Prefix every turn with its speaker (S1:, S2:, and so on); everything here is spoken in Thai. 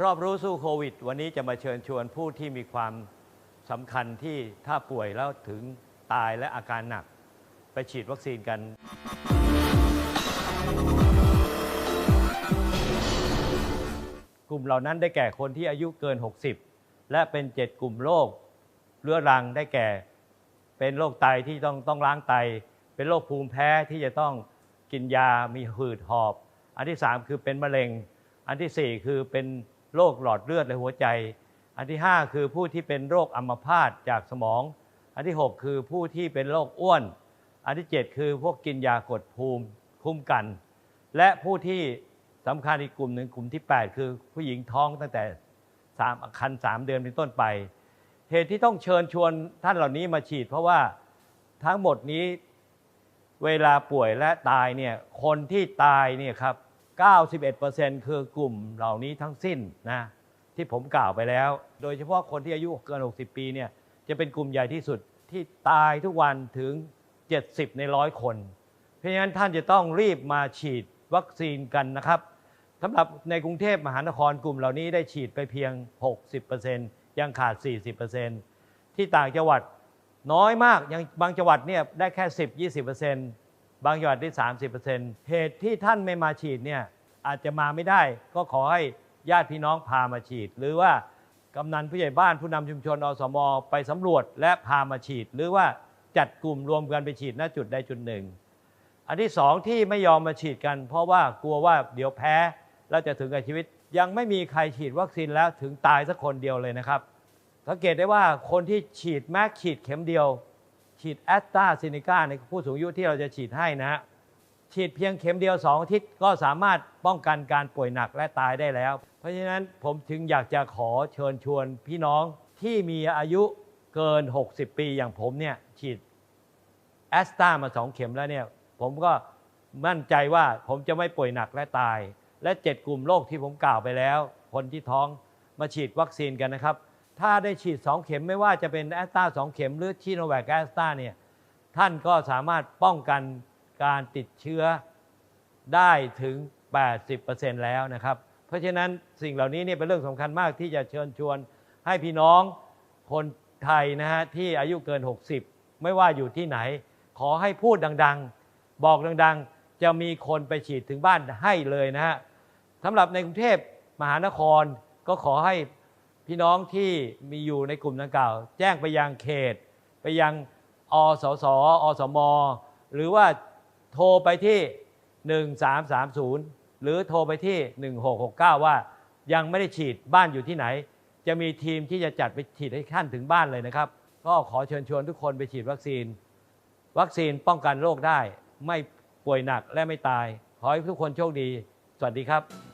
S1: รอบรู้สู้โควิด วันนี้จะมาเชิญชวนผู้ที่มีความสำคัญที่ถ้าป่วยแล้วถึงตายและอาการหนัก ไปฉีดวัคซีนกัน กลุ่มเหล่านั้นได้แก่คนที่อายุเกิน 60 และเป็น 7 กลุ่มโรคเรื้อรังได้แก่ เป็นโรคไตที่ต้องต้องล้างไต เป็นโรคภูมิแพ้ที่จะต้องกินยามีหืดหอบ อันที่ 3 คือเป็นมะเร็งอันทีสี่4 คือเป็น โรคหลอดเลือดและหัวใจ อันที่ 5 คือผู้ที่เป็นโรคอัมพาตจากสมอง อันที่ 6 คือผู้ที่เป็นโรคอ้วน อันที่ 7 คือพวกกินยากดภูมิคุ้มกัน และผู้ที่สำคัญอีกกลุ่มหนึ่งกลุ่มที่ 8 คือผู้หญิงท้องตั้งแต่สามคัน3 เดือนเป็นต้นไป เหตุที่ต้องเชิญชวนท่านเหล่านี้มาฉีด เพราะว่าทั้งหมดนี้เวลาป่วยและตายเนี่ยคนที่ตายเนี่ยครับ 91%คือกลุ่มเหล่านี้ทั้งสิ้นนะที่ผมกล่าวไปแล้ว โดยเฉพาะคนที่อายุเกิน 60 ปีเนี่ยจะเป็นกลุ่มใหญ่ที่สุดที่ตายทุกวันถึง 70 ในร้อยคน เพราะฉะนั้นท่านจะต้องรีบมาฉีดวัคซีนกันนะครับสำหรับในกรุงเทพมหานครกลุ่มเหล่านี้ได้ฉีดไปเพียง 60%ยังขาด 40%ที่ต่างจังหวัดน้อยมากยังบางจังหวัดเนี่ยได้แค่ 10-20% บางจังหวัดได้ 30%เหตุที่ท่านไม่มาฉีดเนี่ยอาจจะมาไม่ได้ ก็ขอให้ญาติพี่น้องพามาฉีด หรือว่ากำนันผู้ใหญ่บ้านผู้นำชุมชนอสมอไปสำรวจและพามาฉีด หรือว่าจัดกลุ่มรวมกันไปฉีดณจุดใดจุดหนึ่ง อันที่สองที่ไม่ยอมมาฉีดกัน เพราะว่ากลัวว่าเดี๋ยวแพ้แล้วจะถึงกับชีวิต ยังไม่มีใครฉีดวัคซีนแล้วถึงตายสักคนเดียวเลยนะครับ สังเกตได้ว่าคนที่ฉีดแม้ฉีดเข็มเดียว ฉีดแอสตราเซเนกาในผู้สูงอายุที่เราจะฉีดให้นะฮะฉีดเพียงเข็มเดียว 2 อาทิตย์ก็สามารถป้องกันการป่วยหนักและตายได้แล้ว เพราะฉะนั้นผมถึงอยากจะขอเชิญชวนพี่น้องที่มีอายุเกิน 60 ปีอย่างผมเนี่ยฉีดแอสตรามาสองเข็มแล้วเนี่ยผมก็มั่นใจว่าผมจะไม่ป่วยหนักและตาย และ 7 กลุ่มโรคที่ผมกล่าวไปแล้ว คนที่ท้องมาฉีดวัคซีนกันนะครับ ถ้าได้ฉีด 2 เข็มไม่ว่าจะเป็นแอสตราสองเข็มหรือชีโนแวคแอสตราเนี่ยท่านก็สามารถป้องกันการติดเชื้อได้ถึง 80%แล้วนะครับ เพราะฉะนั้นสิ่งเหล่านี้เนี่ยเป็นเรื่องสำคัญมากที่จะเชิญชวนให้พี่น้องคนไทยนะฮะที่อายุเกิน 60 ไม่ว่าอยู่ที่ไหน ขอให้พูดดังๆ บอกดังๆ จะมีคนไปฉีดถึงบ้านให้เลยนะฮะสำหรับในกรุงเทพมหานครก็ขอให้ พี่น้องที่มีอยู่ในกลุ่มดังกล่าว แจ้งไปยังเขต ไปยังอสสอสม หรือว่าโทรไปที่ 1330 หรือโทรไปที่ 1669 ว่ายังไม่ได้ฉีดบ้านอยู่ที่ไหน จะมีทีมที่จะจัดไปฉีดให้ท่านถึงบ้านเลยนะครับ ก็ขอเชิญชวนทุกคนไปฉีดวัคซีน วัคซีนป้องกันโรคได้ ไม่ป่วยหนักและไม่ตาย ขอให้ทุกคนโชคดี สวัสดีครับ